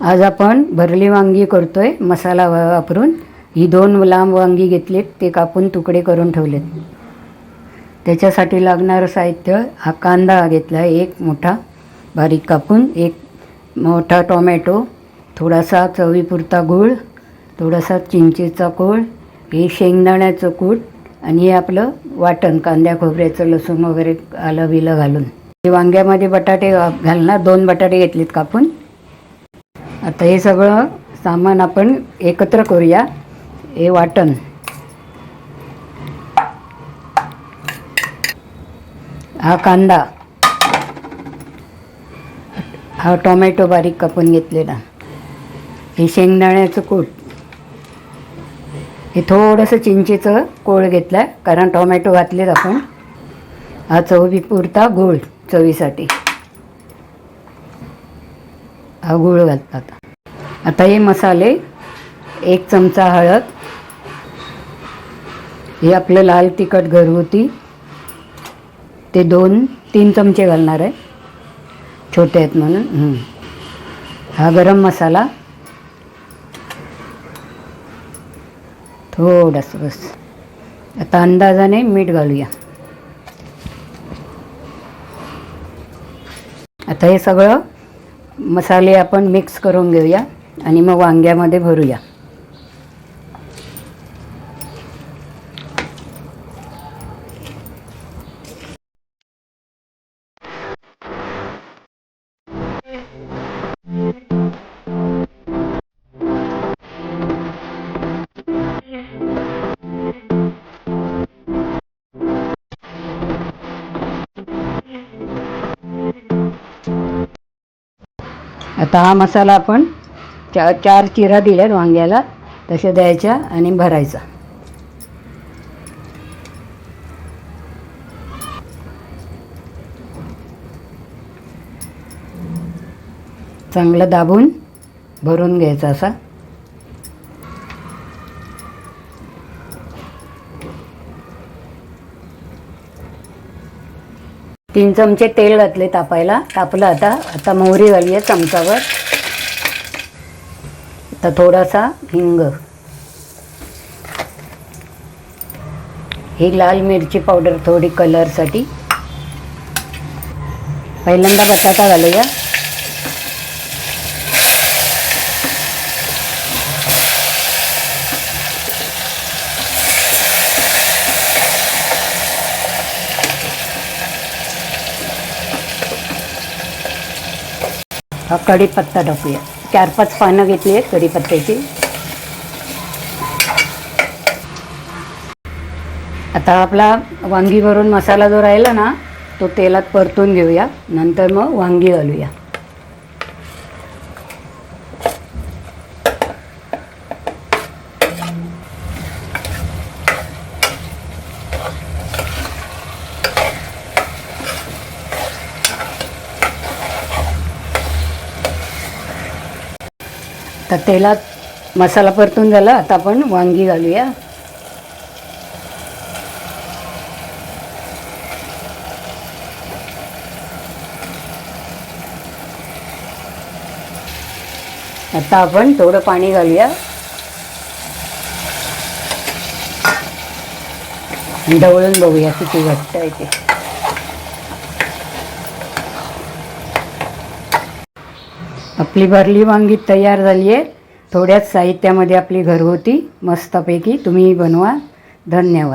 आज आपण भरली वांगी करतोय मसाला वापरून. ही दोन लांब वांगी घेतलीत ते कापून तुकडे करून ठेवलेत. त्याच्यासाठी लागणारं साहित्य हा कांदा घेतला आहे एक मोठा बारीक कापून एक मोठा टोमॅटो थोडासा चवीपुरता गूळ थोडासा चिंचेचा कोळ हे शेंगदाण्याचं कूट आणि हे आपलं वाटण कांद्या खोबऱ्याचं लसूण वगैरे आलं बिलं घालून. हे वांग्यामध्ये बटाटे घालणार दोन बटाटे घेतलेत कापून. आता हे सगळं सामान आपण एकत्र करूया. हे वाटण. हा कांदा. हा टोमॅटो बारीक कापून घेतलेला. हे शेंगदाण्याचं कूट. हे थोडंसं चिंचेचं कोळ घेतलं आहे कारण टोमॅटो घातलेत आपण. हा चवी पुरता गूळ चवीसाठी. गूळ घालतात. आता हे मसाले एक चमचा हळद हे आपलं लाल तिखट घरगुती ते दोन तीन चमचे घालणार आहे. छोटे आहेत म्हणून हा गरम मसाला. थोडासा बस. आता अंदाजाने मीठ घालूया. आता हे सगळं मसाले आपण मिक्स करून घेऊया आणि मग वांग्यामध्ये भरूया. आता हा मसाला आपण चा चार चिरा दिल्यात वांग्याला. तशा द्यायच्या आणि भरायचा. चांगलं दाबून भरून घ्यायचा असा. तीन चमचे तेल घातले तापायला. तापलं आता. आता मोहरी घाली आहे चमचावर. आता थोडासा हिंग. ही लाल मिरची पावडर थोडी कलरसाठी पहिल्यांदा बटाटा घालूया. हा कढीपत्ता टाकूया चार पाच पानं घेतली आहेत कढीपत्त्याची. आता आपला वांगी भरून मसाला जो राहिला ना तो तेलात परतून घेऊया. नंतर मग वांगी घालूया. तर तेलात मसाला परतून झाला. आता आपण वांगी घालूया. आता आपण थोडं पाणी घालूया. ढवळून बघूया किती घट्ट आहे ते. आपली भरली वांगी तयार झाली आहे. थोड्याच साहित्यामध्ये आपली घरगुती मस्तपैकी तुम्ही बनवा. धन्यवाद.